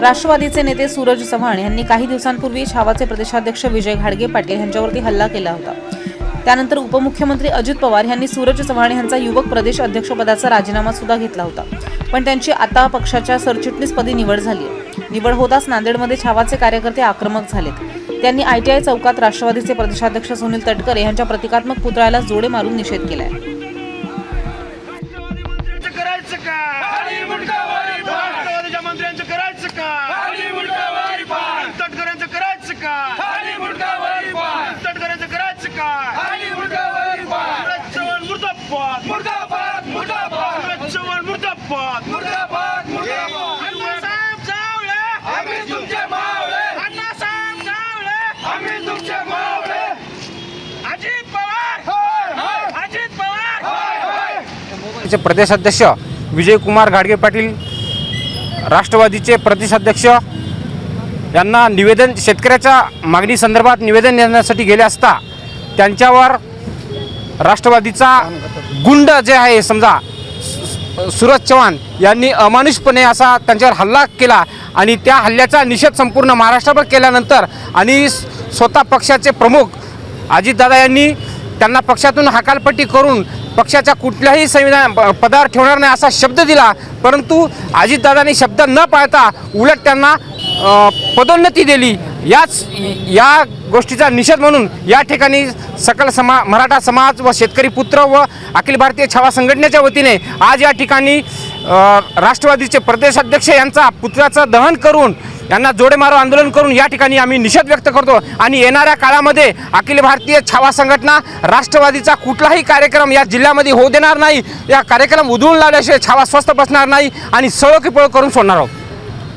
राष्ट्रवादीचे नेते सूरज चव्हाण यांनी काही दिवसांपूर्वी छावाचे प्रदेशाध्यक्ष विजय घाडगे पाटील यांच्यावरती हल्ला केला होता. त्यानंतर उपमुख्यमंत्री अजित पवार यांनी सूरज चव्हाण यांचा युवक प्रदेश अध्यक्षपदाचा राजीनामा सुद्धा घेतला होता. पण त्यांची आता पक्षाच्या सरचिटणीसपदी निवड झाली निवड होताच नांदेडमध्ये छावाचे कार्यकर्ते आक्रमक झालेत. त्यांनी आयटीआय चौकात राष्ट्रवादीचे प्रदेशाध्यक्ष सुनील तटकरे यांच्या प्रतिकात्मक पुतळ्याला जोडे मारून निषेध केलाय. करायचं का खाली मुंडका वारी पान तटकऱ्यांचं करायचं का? खाली मुंडका वारी पान तटकऱ्यांचं करायचं का? खाली मुंडका वारी पान. सूरज चव्हाण मुर्दाबाद. मुर्दाबाद मुर्दाबाद. चव्हाण मुर्दाबाद. मुर्दाबाद मुर्दाबाद. अण्णासाहेब जावळे. आम्ही तुमचे मावळे. अण्णासाहेब जावळे. आम्ही तुमचे मावळे. अजित पवार. होय होय. अजित पवार. होय होय. चे प्रदेशाध्यक्ष विजयकुमार घाडगे पाटील राष्ट्रवादीचे प्रदेशाध्यक्ष यांना निवेदन शेतकऱ्याच्या मागणी संदर्भात निवेदन देण्यासाठी गेले असता त्यांच्यावर राष्ट्रवादीचा गुंड जे आहे समजा सुरज चव्हाण यांनी अमानुषपणे असा त्यांच्यावर हल्ला केला आणि त्या हल्ल्याचा निषेध संपूर्ण महाराष्ट्रभर केल्यानंतर आणि स्वतः पक्षाचे प्रमुख अजितदादा यांनी त्यांना पक्षातून हकालपट्टी करून पक्षाच्या कुठल्याही संविधान पदावर ठेवणार नाही असा शब्द दिला परंतु अजितदादांनी शब्द न पाळता उलट त्यांना पदोन्नती दिली. याच या गोष्टीचा निषेध म्हणून या ठिकाणी सकल समा मराठा समाज व शेतकरी पुत्र व अखिल भारतीय छावा संघटनेच्या वतीने आज या ठिकाणी राष्ट्रवादीचे प्रदेशाध्यक्ष यांचा पुतळ्याचं दहन करून यांना जोडेमारो आंदोलन करून या ठिकाणी आम्ही निषेध व्यक्त करतो. आणि येणाऱ्या काळामध्ये अखिल भारतीय छावा संघटना राष्ट्रवादीचा कुठलाही कार्यक्रम या जिल्ह्यामध्ये होऊ देणार नाही. या कार्यक्रम उधळून लावल्याशिवाय छावा स्वस्थ बसणार नाही. आणि सळो की करून सोडणार आहोत.